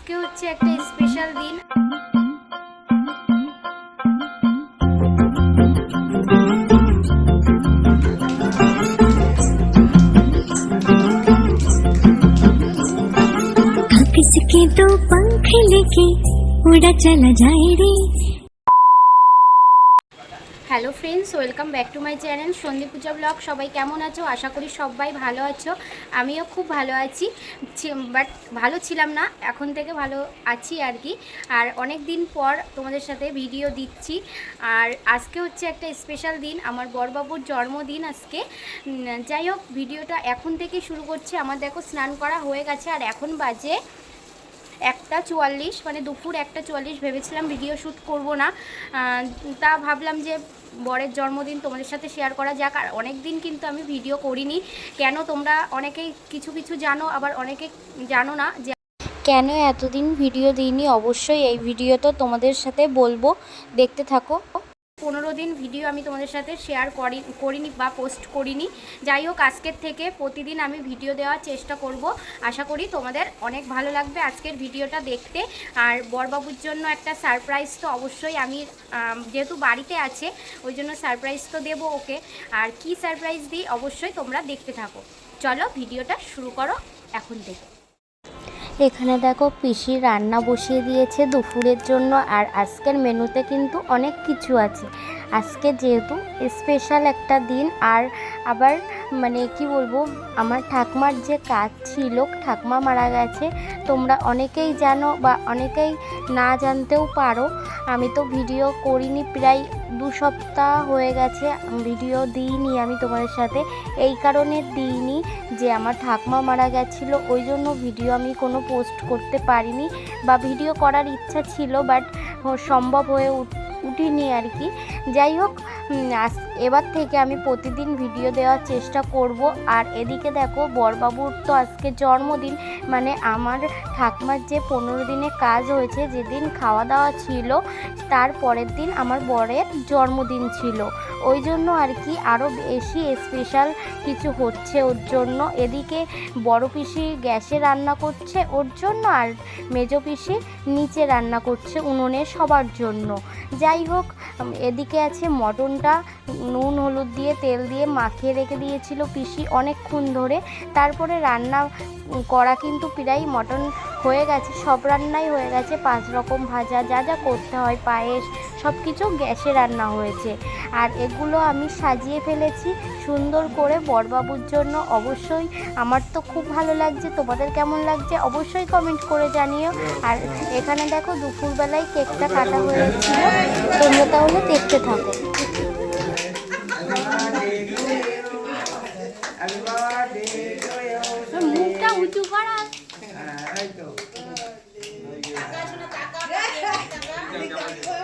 আজকে হচ্ছে একটা স্পেশাল দিন किसके दो पंख लेके उड़ा चला जाए रे Hello friends welcome back to my channel Sandip Puja vlog সবাই কেমন আছো? আশা করি সবাই ভালো আছো। আমিও খুব ভালো আছি। বাট ভালো ছিলাম না, এখন থেকে ভালো আছি আর কি। আর অনেক দিন পর তোমাদের সাথে ভিডিও দিচ্ছি। আর আজকে হচ্ছে একটা স্পেশাল দিন, আমার বরবাবুর জন্মদিন আজকে। যাই হোক ভিডিওটা এখন থেকে শুরু করছি। আমার দেখো, স্নান করা হয়ে গেছে, আর এখন বাজে একটা চুয়াল্লিশ মানে দুপুর একটা চুয়াল্লিশ। ভেবেছিলাম ভিডিও শ্যুট করব না। তা ভাবলাম যে বরের জন্মদিন তোমাদের সাথে শেয়ার করা যাক। আর অনেক দিন কিন্তু আমি ভিডিও করিনি। কেন তোমরা অনেকেই কিছু কিছু জানো, আবার অনেকে জানো না যে কেন এতদিন ভিডিও দিইনি? অবশ্যই এই ভিডিও তো তোমাদের সাথে বলব। দেখতে থাকো। পনেরো দিন ভিডিও আমি তোমাদের সাথে শেয়ার করি, করিনি বা পোস্ট করিনি। যাই হোক, আজকের থেকে প্রতিদিন আমি ভিডিও দেওয়ার চেষ্টা করব। আশা করি তোমাদের অনেক ভালো লাগবে আজকের ভিডিওটা দেখতে। আর বরবাবুর জন্য একটা সারপ্রাইজ তো অবশ্যই আমি যেহেতু বাড়িতে আছে, ওই জন্য সারপ্রাইজ তো দেবো ওকে। আর কি সারপ্রাইজ দিই অবশ্যই তোমরা দেখতে থাকো। চলো ভিডিওটা শুরু করো এখন থেকে। এখানে দেখো পিসি রান্না বসিয়ে দিয়েছে দুপুরের জন্য আর আজকের মেনুতে কিন্তু অনেক কিছু আছে। আজকে যেহেতু স্পেশাল একটা দিন, আর আবার মানে কি বলব, আমার ঠাকমার যে কাজ ছিল, ঠাকমা মারা গেছে, তোমরা অনেকেই জানো বা অনেকেই না জানতেও পারো, আমি তো ভিডিও করিনি, প্রায় দু সপ্তাহ হয়ে গেছে ভিডিও দিইনি আমি তোমাদের সাথে। এই কারণে দিইনি যে আমার ঠাকমা মারা গেছিল, ওই জন্য ভিডিও আমি কোনো পোস্ট করতে পারিনি, বা ভিডিও করার ইচ্ছা ছিল বাট সম্ভব হয়ে উঠ- উঠিনি আর কি যাই হোক আজ- এবার থেকে আমি প্রতিদিন ভিডিও দেওয়ার চেষ্টা করব। আর এদিকে দেখো, বরবাবুর তো আজকে জন্মদিন। মানে আমার ঠাকমার যে পনেরো দিনে কাজ হয়েছে, যেদিন খাওয়া দাওয়া ছিল, তার পরের দিন আমার বরের জন্মদিন ছিল। ওই জন্য আর কি আরও বেশি স্পেশাল কিছু হচ্ছে ওর জন্য। এদিকে বড় পিসি গ্যাসে রান্না করছে ওর জন্য, আর মেজো পিসি নিচে রান্না করছে উনুনে সবার জন্য। যাই হোক এদিকে আছে মটনটা, নুন, হলুদ দিয়ে, তেল দিয়ে মাখিয়ে রেখে দিয়েছিল পিসি অনেকক্ষণ ধরে। তারপরে রান্না করা কিন্তু প্রায় মটন হয়ে গেছে, সব রান্নাই হয়ে গেছে, পাঁচ রকম ভাজা, যা যা করতে হয়, পায়েস সব কিছু গ্যাসে রান্না হয়েছে। আর এগুলো আমি সাজিয়ে ফেলেছি সুন্দর করে বরবাবুর জন্য। অবশ্যই আমার তো খুব ভালো লাগছে। তোমাদের কেমন লাগছে অবশ্যই কমেন্ট করে জানিও। আর এখানে দেখো দুপুরবেলায় কেকটা কাটা হয়েছিল। তোমরা তাহলে দেখতে থাকো।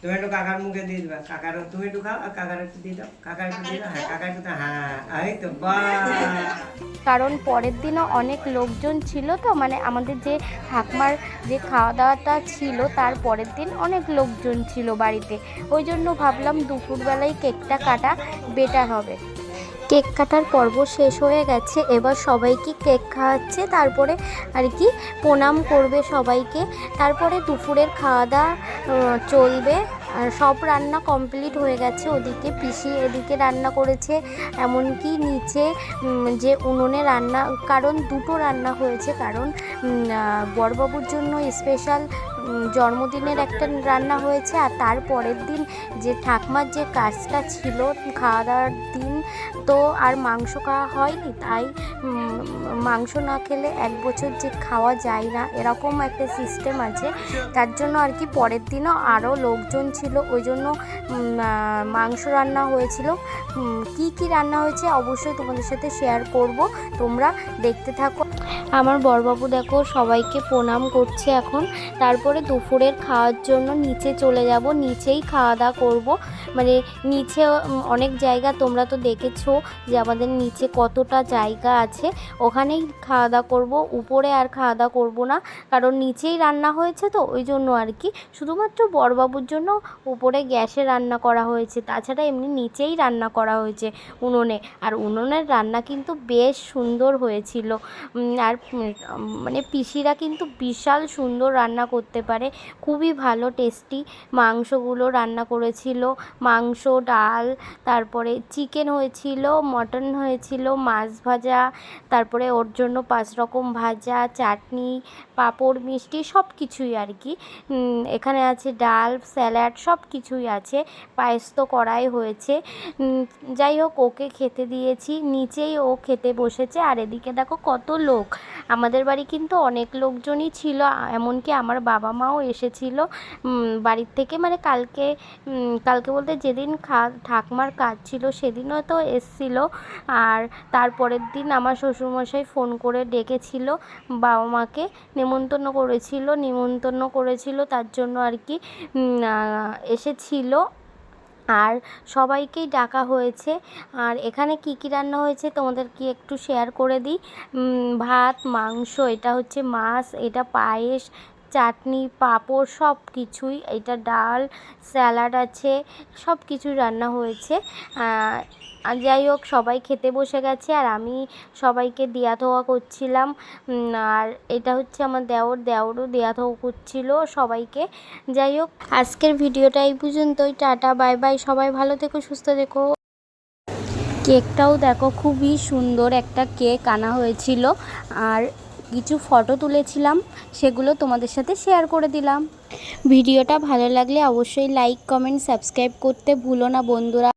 তুমি একটু কাকার মুখে দিয়ে দিবা। কাকার তুমি একটু খাও আর কাকার একটু দিয়ে দাও। কাকার একটু দিয়ে দাও। হ্যাঁ কাকার একটু দাও, হ্যাঁ এই তো কারণ পরের দিনও অনেক লোকজন ছিল তো মানে আমাদের যে ঠাকমার যে খাওয়া দাওয়াটা ছিল তার পরের দিন অনেক লোকজন ছিল বাড়িতে। ওই জন্য ভাবলাম দুপুরবেলায় কেকটা কাটা বেটার হবে। কেক কাটার পর্ব শেষ হয়ে গেছে। এবার সবাইকে কেক খাওয়াচ্ছে, তারপরে আর কি প্রণাম করবে সবাইকে। তারপরে দুপুরের খাওয়া দাওয়া চলবে। আর সব রান্না কমপ্লিট হয়ে গেছে ওদিকে। পিসি এদিকে রান্না করেছে, এমনকি নিচে যে উনুনে রান্না, কারণ দুটো রান্না হয়েছে। কারণ বড়বাবুর জন্য স্পেশাল জন্মদিনের একটা রান্না হয়েছে। আর তার পরের দিন যে ঠাকমার যে কাজটা ছিল খাওয়া দাওয়ার দিন তো আর মাংস খাওয়া হয়নি, তাই মাংস না খেলে এক বছর যে খাওয়া যায় না, এরকম একটা সিস্টেম আছে। তার জন্য আর কি পরের দিনও আরও লোকজন ছিল, ওই জন্য মাংস রান্না হয়েছিল। কি কি রান্না হয়েছে অবশ্যই তোমাদের সাথে শেয়ার করব। তোমরা দেখতে থাকো। আমার বরবাবু দেখো, সবাইকে প্রণাম করছে এখন। তারপরে দুপুরের খাওয়ার জন্য নিচে চলে যাব। নিচেই খাওয়া দাওয়া করব। মানে নিচে অনেক জায়গা তোমরা তো দেখেছ যে আমাদের নিচে কতটা জায়গা আছে। ওখানেই খাওয়া দাওয়া করব। উপরে আর খাওয়া দাওয়া করব না। কারণ নিচেই রান্না হয়েছে তো, ওই জন্য আর কি। শুধুমাত্র বড়বাবুর জন্য উপরে গ্যাসে রান্না করা হয়েছে। তাছাড়া এমনি নিচেই রান্না করা হয়েছে উনুনে। আর উনুনের রান্না কিন্তু বেশ সুন্দর হয়েছিল। আর মানে পিসিরা কিন্তু বিশাল সুন্দর রান্না করতে পারে। খুবই ভালো, টেস্টি মাংসগুলো রান্না করেছিল। মাংস, ডাল, তারপরে চিকেন হয়েছিল, মটন হয়েছিল, মাছ ভাজা, তারপরে ওর জন্য পাঁচ রকম ভাজা, চাটনি, পাঁপড়, মিষ্টি সব কিছুই আর কি। এখানে আছে ডাল, স্যালাড সব কিছুই আছে। পায়েস তো করাই হয়েছে। যাই হোক, ওকে খেতে দিয়েছি, নিচেই ও খেতে বসেছে। আর এদিকে দেখো কত লোক। আমাদের বাড়ি কিন্তু অনেক লোকজনই ছিল, এমনকি আমার বাবা মাও এসেছিল। বাড়ির থেকে মানে কালকে কালকে বলতে যেদিন খা, ঠাকমার কাজ ছিল সেদিনও তো এসছিল। আর তারপরের দিন আমার শ্বশুরমশাই ফোন করে ডেকেছিল বাবা মাকে। নেমন্তন্ন করেছিল নিমন্তন্ন করেছিল, তার জন্য আর কি এসেছিল। আর সবাইকেই ডাকা হয়েছে। আর এখানে কি কি রান্না হয়েছে তোমাদের কি একটু শেয়ার করে দিই। ভাত, মাংস, এটা হচ্ছে মাছ, এটা পায়েস চাটনি, পাঁপড় সব কিছুই এটা ডাল, স্যালাড আছে সব কিছুই রান্না হয়েছে। যাই হোক, সবাই খেতে বসে গেছে আর আমি সবাইকে দেয়া থোয়া করছিলাম। আর এটা হচ্ছে আমার দেওর। দেওরও দেয়া থোয়া করছিল সবাইকে। যাই হোক, আজকের ভিডিওটা এই পর্যন্তই। Tata, bye bye. সবাই ভালো থেকো, সুস্থ থেকো। কেকটাও দেখো, খুবই সুন্দর একটা কেক আনা হয়েছিল। আর কিছু ফটো তুলেছিলাম, সেগুলো তোমাদের সাথে শেয়ার করে দিলাম। ভিডিওটা ভালো লাগলে অবশ্যই লাইক কমেন্ট সাবস্ক্রাইব করতে ভুলো না বন্ধুরা।